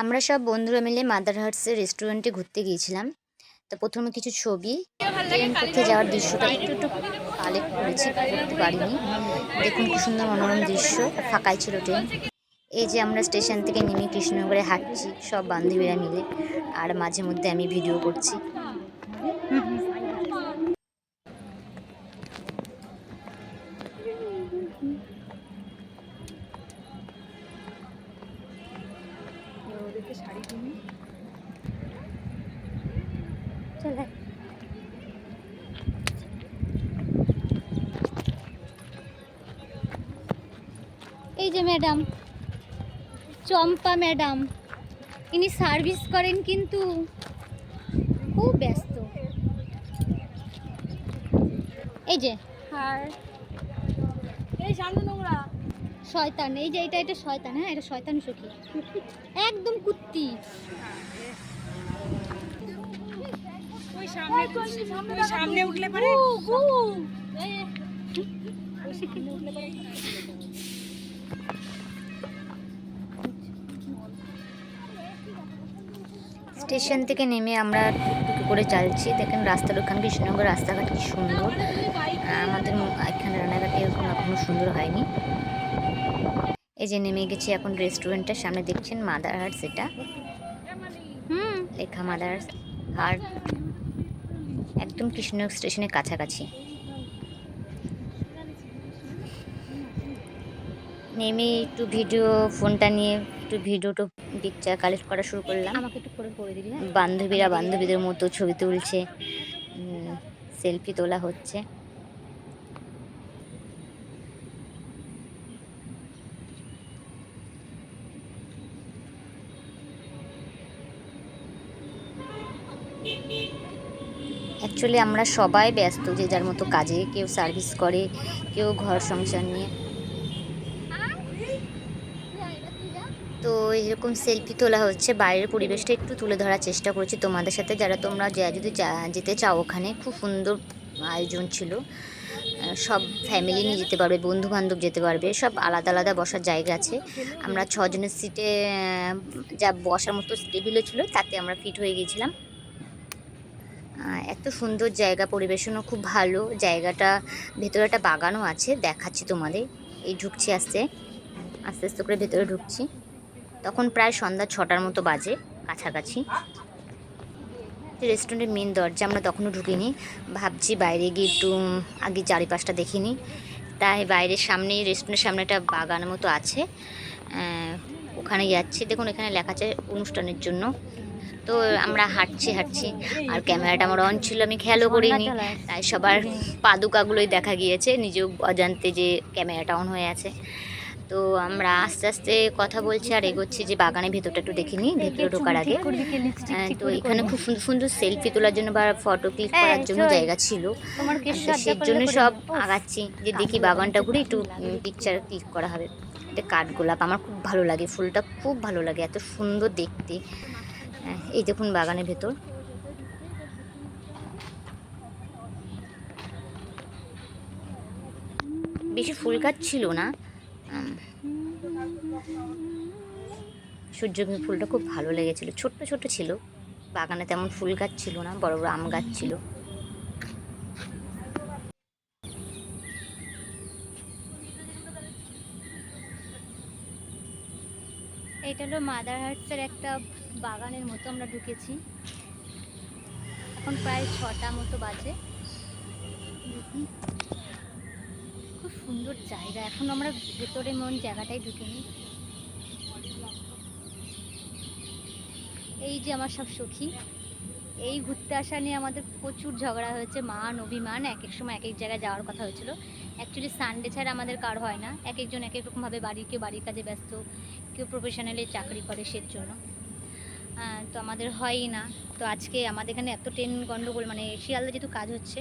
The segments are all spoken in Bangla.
আমরা সব বন্ধুরা মিলে মাদার হার্টসের রেস্টুরেন্টে ঘুরতে গিয়েছিলাম। তো প্রথমে কিছু ছবি ট্রেন পথে যাওয়ার দৃশ্যটা একটু একটু কালেক্ট করেছি, করতে পারিনি। দেখুন খুব সুন্দর মনোরম দৃশ্য, ফাঁকাই ছিল ট্রেন এই যে আমরা স্টেশন থেকে নেমে কৃষ্ণনগরে হাঁটছি, সব বান্ধবীরা মিলে। আর মাঝে মধ্যে আমি ভিডিও করছি। ম্যাডাম। চম্পা ম্যাডাম ইনি সার্ভিস করেন কিন্তু খুব ব্যস্ত। এই যে। শয়তান এই যে এটা এটা শয়তান হ্যাঁ এটা শয়তান সখী। একদম কুত্তি। সামনে উঠলে পারে। স্টেশন থেকে নেমে আমরা টুকটুকি করে চালছি। দেখেন রাস্তার ওখানে কৃষ্ণনগর রাস্তাঘাট কি সুন্দর। আমাদের এখানে রানাঘাটে এরকম এখনও সুন্দর হয়নি। এই যে নেমে গেছি এখন রেস্টুরেন্টের সামনে দেখছেন মাদার হার্ট সেটা হুম। লেখা মাদার হার্ট। একদম কৃষ্ণনগর স্টেশনের কাছাকাছি। নেমে একটু ভিডিও ফোনটা নিয়ে একটু ভিডিও টু পিকচার কালেক্ট করা শুরু করলাম। আমাকে একটু করে করে দিবি হ্যাঁ? বান্ধবীরা বান্ধবীদের মতো ছবি তুলছে সেলফি তোলা হচ্ছে। অ্যাকচুয়ালি আমরা সবাই ব্যস্ত যে যার মতো কাজে কেউ সার্ভিস করে কেউ ঘর সংসার নিয়ে। তো এরকম সেলফি তোলা হচ্ছে। বাইরের পরিবেশটা একটু তুলে ধরার চেষ্টা করেছি তোমাদের সাথে। যারা তোমরা যা যদি যেতে চাও ওখানে, খুব সুন্দর আয়োজন ছিল। সব ফ্যামিলি নিয়ে যেতে পারবে বন্ধু বান্ধব যেতে পারবে, সব আলাদা আলাদা বসার জায়গা আছে। আমরা ছজনের সিটে যা বসার মতো টেবিলও ছিল, তাতে আমরা ফিট হয়ে গিয়েছিলাম এত সুন্দর জায়গা, পরিবেশনও খুব ভালো। জায়গাটা, ভেতরে একটা বাগানও আছে, দেখাচ্ছি তোমাদের। এই ঢুকছি আস্তে। আস্তে আস্তে করে ভেতরে ঢুকছি। তখন প্রায় সন্ধ্যা ছটার মতো বাজে কাছাকাছি। রেস্টুরেন্টের মেন দরজা আমরা তখনও ঢুকিনি। ভাবছি বাইরে গিয়ে একটু আগে চারিপাশটা দেখিনি তাই বাইরের সামনেই রেস্টুরেন্টের সামনে একটা বাগানের মতো আছে। ওখানে যাচ্ছি। দেখুন এখানে লেখা আছে অনুষ্ঠানের জন্য। তো আমরা হাঁটছি হাঁটছি। আর ক্যামেরাটা আমার অন ছিল আমি খেয়ালও করিনি। তাই সবার পাদুকাগুলোই দেখা গিয়েছে। নিজেও অজান্তে যে ক্যামেরাটা অন হয়ে আছে। তো আমরা আস্তে আস্তে কথা বলছি আর এগোচ্ছি যে বাগানের ভেতরটা একটু দেখিনি ভেতরে ঢোকার আগে। আহ, তো এখানে খুব সুন্দর সুন্দর সেলফি তোলার জন্য বা ফটো ক্লিক হ্যাঁ, করার জন্য জায়গা ছিল। সেই জন্য সব আগাচ্ছি যে দেখি বাগানটা ঘুরে একটু পিকচার ক্লিক করা হবে। এটা কাঠগোলাপ আমার খুব ভালো লাগে ফুলটা খুব ভালো লাগে এত সুন্দর দেখতে। আহ, এই দেখুন বাগানের ভেতর। বেশি ফুল গাছ ছিল না। সূর্যমুখী ফুলটা খুব ভালো লেগেছিল। ছোট্ট ছোট্ট ছিল। বাগানে তেমন ফুল গাছ ছিল না বড় বড় আম গাছ ছিল। এটা হলো মাদার হার্টসের একটা বাগানের মতো আমরা ঢুকেছি। এখন প্রায় ছটা মতো বাজে। দেখি। সুন্দর জায়গা। এখন আমরা ভেতরে মন জায়গাটাই ঢুকিনি এই যে আমার সব সখী, এই ঘুরতে আসা নিয়ে আমাদের প্রচুর ঝগড়া হয়েছে, মান, অভিমান, এক এক সময় এক এক জায়গায় যাওয়ার কথা হয়েছিল। অ্যাকচুয়ালি সানডে ছাড়া আমাদের কার হয় না। এক একজন এক এক রকমভাবে বাড়ি কেউ বাড়ির কাজে ব্যস্ত, কেউ প্রফেশনালি চাকরি করে সের জন্য। তো আমাদের হয়ই না। তো আজকে আমাদের এখানে এত ট্রেন গণ্ডগোল মানে শিয়ালদা যেহেতু কাজ হচ্ছে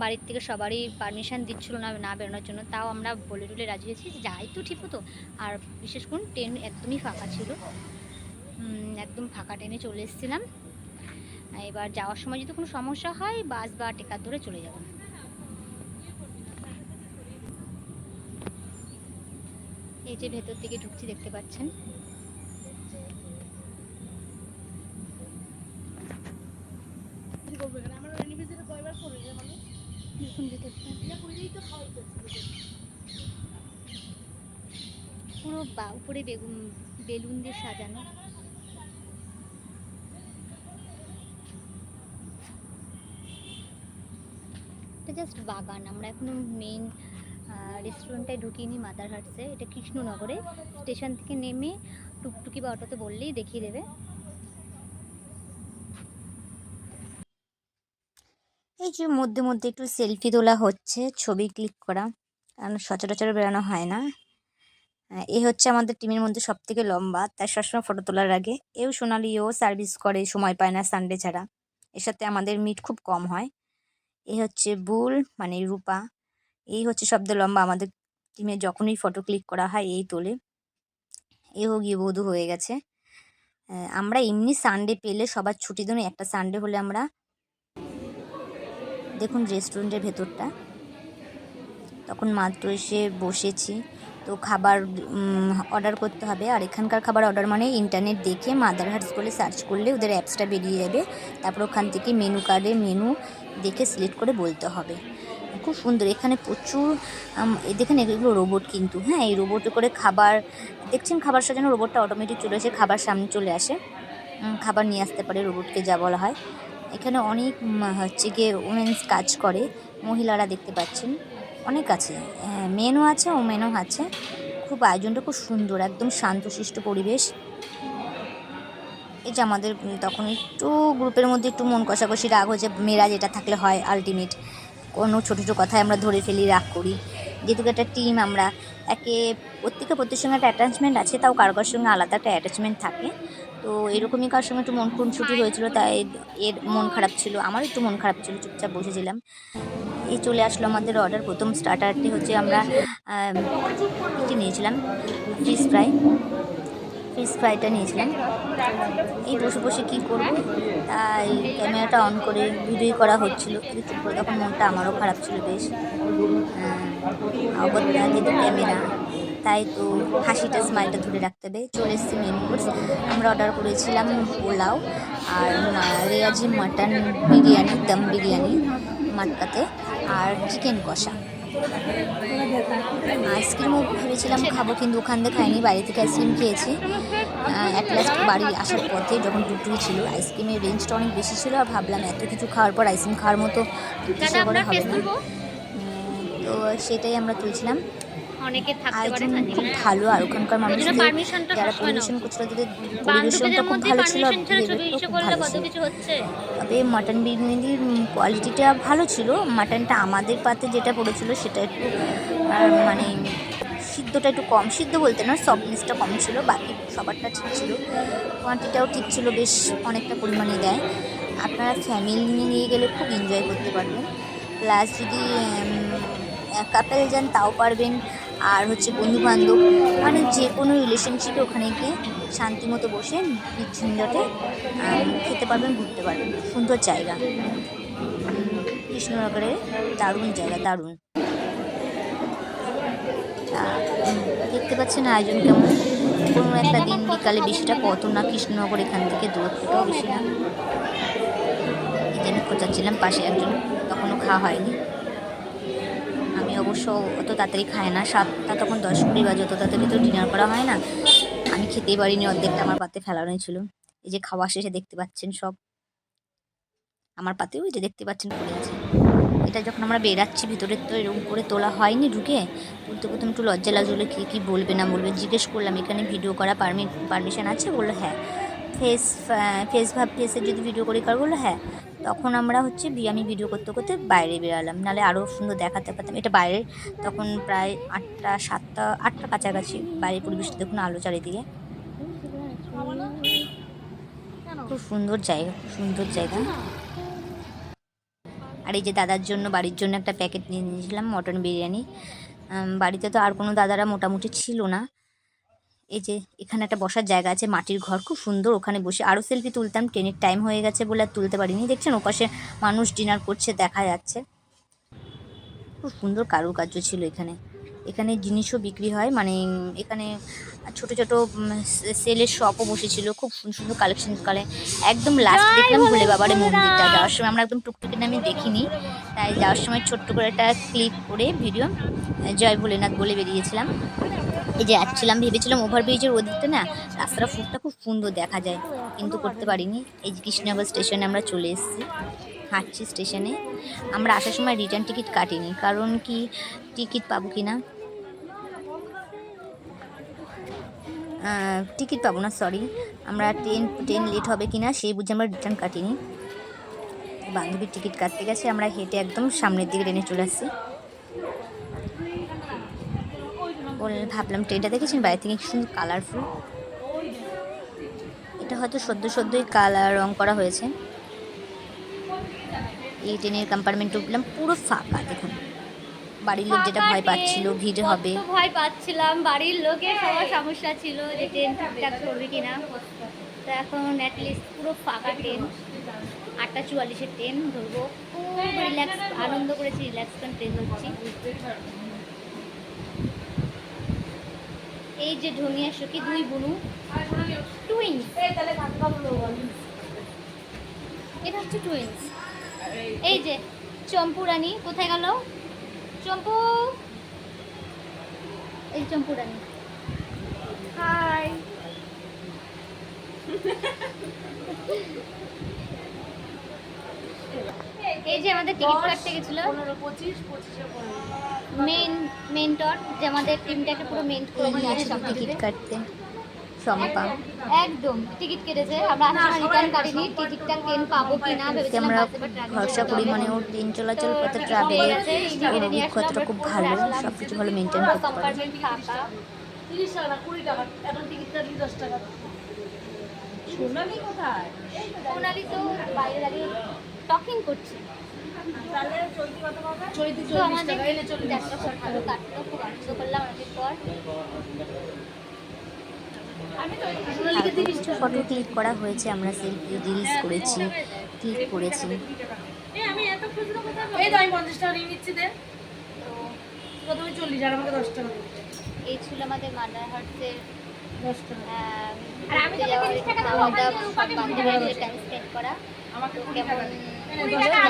বাড়ির থেকে সবারই পারমিশান দিচ্ছিল না না বেরোনোর জন্য, তাও আমরা বলে টুলে রাজি হয়েছি যাই তো ঠিক হতো আর বিশেষ করুন ট্রেন একদমই ফাঁকা ছিল। একদম ফাঁকা ট্রেনে চলে এসেছিলাম। এবার যাওয়ার সময় যদি কোনো সমস্যা হয় বাস বা টেকার ধরে চলে যাব। এই যে ভেতর থেকে ঢুকছি, দেখতে পাচ্ছেন? পুরো বা, উপরে বেগুন, বেলুন দিয়ে সাজানো। জাস্ট বাগান, আমরা এখনও মেন রেস্টুরেন্টটায় ঢুকিনি মাদারহাটসে। এটা কৃষ্ণনগরে। স্টেশন থেকে নেমে টুকটুকি বা অটোতে বললেই দেখিয়ে দেবে। এই যে মধ্যে মধ্যে একটু সেলফি তোলা হচ্ছে, ছবি ক্লিক করা। কারণ সচরাচর বেরোনো হয় না। এ হচ্ছে আমাদের টিমের মধ্যে সব থেকে লম্বা। তাই সবসময় ফটো তোলার আগে এও সোনালি ও সার্ভিস করে, সময় পায় না সানডে ছাড়া। এর সাথে আমাদের মিট খুব কম হয়। এ হচ্ছে বুল মানে রূপা। এই হচ্ছে শব্দ লম্বা। আমাদের টিমে যখনই ফটো ক্লিক করা হয়, এই তোলে। এও গিয়ে বধূ হয়ে গেছে। আমরা এমনি সানডে পেলে সবার ছুটি দিন একটা সানডে হলে আমরা দেখুন রেস্টুরেন্টের ভেতরটা। তখন মাত্র এসে বসেছি। তো খাবার অর্ডার করতে হবে। আর এখানকার খাবার অর্ডার মানে ইন্টারনেট দেখে মাদার হার্টস বলে সার্চ করলে ওদের অ্যাপসটা বেরিয়ে যাবে। তারপর ওখান থেকে মেনু কার্ডে মেনু দেখে সিলেক্ট করে বলতে হবে। খুব সুন্দর। এখানে প্রচুর দেখেন এগুলো রোবট কিন্তু। হ্যাঁ এই রোবটে করে খাবার, দেখছেন খাবার সাজানো রোবটটা অটোমেটিক চলে আসে, খাবার সামনে চলে আসে। খাবার নিয়ে আসতে পারে রোবটকে যা বলা হয়। এখানে অনেক হচ্ছে গিয়ে উমেন্স কাজ করে, মহিলারা দেখতে পাচ্ছেন। অনেক আছে। মেনও আছে ওমেনও আছে। খুব আয়োজনটা খুব সুন্দর, একদম শান্তশিষ্ট পরিবেশ। এই যে আমাদের তখন একটু গ্রুপের মধ্যে একটু মন কষাকষি রাগ হয়েছে, মেয়েরা যেটা থাকলে হয় আলটিমেট কোনো ছোটো ছোটো কথায় আমরা ধরে ফেলি, রাগ করি। যেহেতু একটা টিম আমরা, একে প্রত্যেকে প্রত্যেকের সঙ্গে একটা অ্যাটাচমেন্ট আছে, তাও কারও কারোর সঙ্গে আলাদা একটা অ্যাটাচমেন্ট থাকে। তো এরকমই কার সঙ্গে একটু মন খুনসুটি হয়েছিল তাই এর মন খারাপ ছিল। আমারও একটু মন খারাপ ছিল চুপচাপ বসেছিলাম। এই চলে আসলো আমাদের অর্ডার প্রথম স্টার্টারটি হচ্ছে আমরা আম, এটি নিয়েছিলাম ফিশ ফ্রাই ফিশ ফ্রাইটা নিয়েছিলাম। এই বসে বসে কী করব? তাই ক্যামেরাটা অন করে ভিডিও করা হচ্ছিল। কিন্তু তখন মনটা আমারও খারাপ ছিল বেশ। যেহেতু ক্যামেরা তাই তো হাসিটা স্মাইলটা ধরে রাখতে হবে চলে এসেছি মেন কোর্স আমরা অর্ডার করেছিলাম পোলাও আর রেয়াজি মাটন বিরিয়ানি দম বিরিয়ানি মাটকাতে আর চিকেন কষা। আইসক্রিমও ভেবেছিলাম খাব কিন্তু ওখান থেকে খাইনি বাইরে থেকে আইসক্রিম খেয়েছি। অ্যাট লাস্ট বাড়ি আসার পথে যখন টুকটুকি ছিল আইসক্রিমের রেঞ্জটা অনেক বেশি ছিল আর ভাবলাম এত কিছু খাওয়ার পর আইসক্রিম খাওয়ার মতো করে হবে না। তো সেটাই আমরা তুলছিলাম। আয়োজন খুব ভালো আর ওখানকার মানুষদের যারা। পরিবেশন করছিল তাদের পরিবেশনটা খুব ভালো ছিল তবে মাটন বিরিয়ানির কোয়ালিটিটা ভালো ছিল মাটনটা আমাদের পাতে যেটা পড়েছিল সেটা একটু আর মানে সিদ্ধটা একটু কম সিদ্ধ বলতে না সফটনেসটা কম ছিল বাকি সবারটা ঠিক ছিল। কোয়ান্টিটিটাও ঠিক ছিল বেশ অনেকটা পরিমাণে দেয়। আপনারা ফ্যামিলি নিয়ে গেলে খুব এনজয় করতে পারবেন। প্লাস যদি কাপেল যান তাও পারবেন। আর হচ্ছে বন্ধু বান্ধব মানে যে কোনো রিলেশনশিপে ওখানে গিয়ে শান্তি মতো বসে নির্ঝঞ্ঝটে খেতে পারবেন, ঘুরতে পারবেন। সুন্দর জায়গা। কৃষ্ণনগরের দারুণ জায়গা, দারুণ। দেখতে পাচ্ছেন আয়োজন কেমন? কোনো একটা দিন বিকালে বেশিটা কত না, কৃষ্ণনগর এখান থেকে দূরত্বটাও বেশি না। এই জন্য খোঁচাচ্ছিলাম পাশে একজন, তখনও খাওয়া হয়নি। অবশ্য অত তাড়াতাড়ি খায় না। সাতটা তখন দশ কুড়ি বাজে, অত তাড়াতাড়ি তো ডিনার করা হয় না। আমি খেতেই পারিনি, অর্ধেকটা আমার পাতে ফেলানোই ছিল। এই যে খাওয়া শেষে দেখতে পাচ্ছেন সব। আমার পাতেও এই যে দেখতে পাচ্ছেন পড়ে আছে। এটা যখন আমরা বেরাচ্ছি, ভিতরে তো এরকম করে তোলা হয়নি ঢুকে তুলতে প্রথম একটু লজ্জা লাগছিল, কী কী বলবে না বলবে। জিজ্ঞেস করলাম, এখানে ভিডিও করা পারমি পারমিশন আছে? বলল হ্যাঁ। ফেস ফেস ভাব, ফেসের যদি ভিডিও করি কার বলল হ্যাঁ। তখন আমরা হচ্ছে আমি ভিডিও করতে করতে বাইরে বেরালাম। নাহলে আরও সুন্দর দেখাতে পারতাম। এটা বাইরে তখন প্রায় আটটা, সাতটা, আটটা কাছাকাছি বাইরের পরিবেশটা দেখুন আলো চারিদিকে। খুব সুন্দর জায়গা, খুব সুন্দর জায়গা। আর এই যে দাদার জন্য, বাড়ির জন্য একটা প্যাকেট নিয়ে নিয়েছিলাম, মটন বিরিয়ানি। বাড়িতে তো আর কোনো দাদারা মোটামুটি ছিল না। এই যে এখানে একটা বসার জায়গা আছে মাটির ঘর খুব সুন্দর। ওখানে বসে আরও সেলফি তুলতাম ট্রেনের টাইম হয়ে গেছে বলে আর তুলতে পারিনি। দেখছেন ওপাশে মানুষ ডিনার করছে দেখা যাচ্ছে। খুব সুন্দর কারুকার্য ছিল এখানে। এখানে জিনিসও বিক্রি হয় মানে এখানে ছোট ছোট সেলের শপও বসেছিল। খুব সুন্দর সুন্দর কালেকশন করে। একদম লাস্ট দেখলাম ভুলে বাবারে মন্দিরটা। যাওয়ার সময় আমরা একদম টুকটুকি নামে দেখিনি তাই যাওয়ার সময় ছোট্ট করে একটা ক্লিক করে ভিডিও জয় ভোলেনাথ বলে বেরিয়েছিলাম। এই যে যাচ্ছিলাম ভেবেছিলাম ওভারব্রিজের ওদিকটা না, রাস্তাটা ফুটটা খুব সুন্দর দেখা যায়, কিন্তু করতে পারিনি। এই যে কৃষ্ণনগর স্টেশনে আমরা চলে এসেছি, হাঁটছি স্টেশনে আমরা আসার সময় রিটার্ন টিকিট কাটিনি, কারণ কি টিকিট পাবো কি না টিকিট পাবো না সরি আমরা ট্রেন ট্রেন লেট হবে কি না সেই বুঝে আমরা রিটার্ন কাটিনি। বান্ধবীর টিকিট কাটতে গেছে, আমরা হেঁটে একদম সামনের দিকে ট্রেনে চলে আসছি। বলে ভাবলাম ট্রেনটা দেখেছেন? বাইরে থেকে সুন্দর কালারফুল এটা হয়তো সদ্য সদ্যই কালার রং করা হয়েছে। এই ট্রেনের কম্পার্টমেন্টে উঠলাম পুরো ফাঁকা দেখুন। বাড়ির লোক যেটা ভয় পাচ্ছিল ভিড় হবে। ভয় পাচ্ছিলাম। বাড়ির লোকের সবার সমস্যা ছিল যে ট্রেন ঠিকঠাক চলবে কিনা। তো এখন অ্যাটলিস্ট পুরো ফাঁকা ট্রেন আটটা চুয়াল্লিশের ট্রেন ধরবো। খুব রিল্যাক্স আনন্দ করেছি রিল্যাক্স ট্রেন ধরছি। এই যে ঢঙিয়া সখী দুই বুনু। টুইন্স এটা হচ্ছে টুইন্স এই যে চম্পুরানি কোথায় গেল? চম্পু! এই চম্পুরানি হাই এই যে আমাদের টিকিট কাটতে গেছিল। মেন মেন্টর যে আমাদের টিমটাকে পুরো মেন্ট করে নিয়ে আসে সব টিকিট কাটতে। শম্পা একদম টিকিট কেটেছে। আমরা আসার রিটার্ন কাটিনি টিকিটটা ট্রেন পাবো কি না ভেবেছিলাম আমরা ভরসা করি মানে ওর ট্রেন চলাচল কত ট্রাভেলের ওর অভিজ্ঞতাটা খুব ভালো সব কিছু ভালো মেনটেন করতে পারে কম্পার্টমেন্ট ফাঁকা তিরিশ টাকা কুড়ি টাকা? এখন টিকিট কাটলি দশ টাকা। সোনালি কোথায়? সোনালি তো বাইরে দাঁড়িয়ে টকিং করছে। তো চল্লিশ আমাদের টাকা এলে চল্লিশ যাত্রা খুব ভালো কাটলো খুব আনন্দ করলাম অনেকদিন পর। ফটো ক্লিক করা হয়েছে আমরা সেলফি রিলস করেছি ক্লিক করেছি। এই এত খুচরো কোথায় পাবো? এই ছিল আমাদের মাদার হার্টসের দশ টাকা। আর আমি তো তিরিশ টাকা খাওয়া দাওয়া টাইম স্পেন্ড করা। আমাকে কেমন মনে পারবেন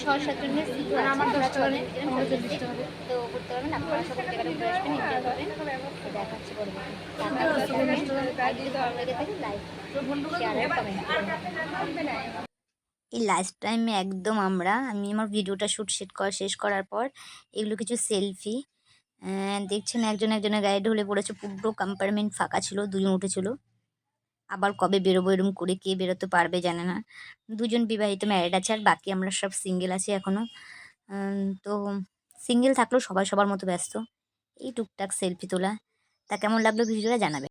ছয় সিট দশ টাকা নেই, তো করতে পারবেন আপনারা সব জায়গাটা ঘুরে আসবেন দেখাচ্ছি থাকে লাইক শেয়ার কমেন্ট এই লাইফ টাইমে একদম আমরা, আমি আমার ভিডিওটা শ্যুট শেট করা, শেষ করার পর এগুলো কিছু সেলফি দেখছেন একজন একজনের গায়ে ঢলে পড়েছে, পুরো কম্পার্টমেন্ট ফাঁকা ছিল, দুজন উঠেছিল। আবার কবে বেরোবো, এরম করে কে বেরোতে পারবে জানে না। দুজন বিবাহিত ম্যারিড আছে, আর বাকি আমরা সব সিঙ্গেল আছি এখনও তো সিঙ্গেল থাকলেও সবাই সবার মতো ব্যস্ত। এই টুকটাক সেলফি তোলা। তা কেমন লাগল ভিডিওটা জানাবে।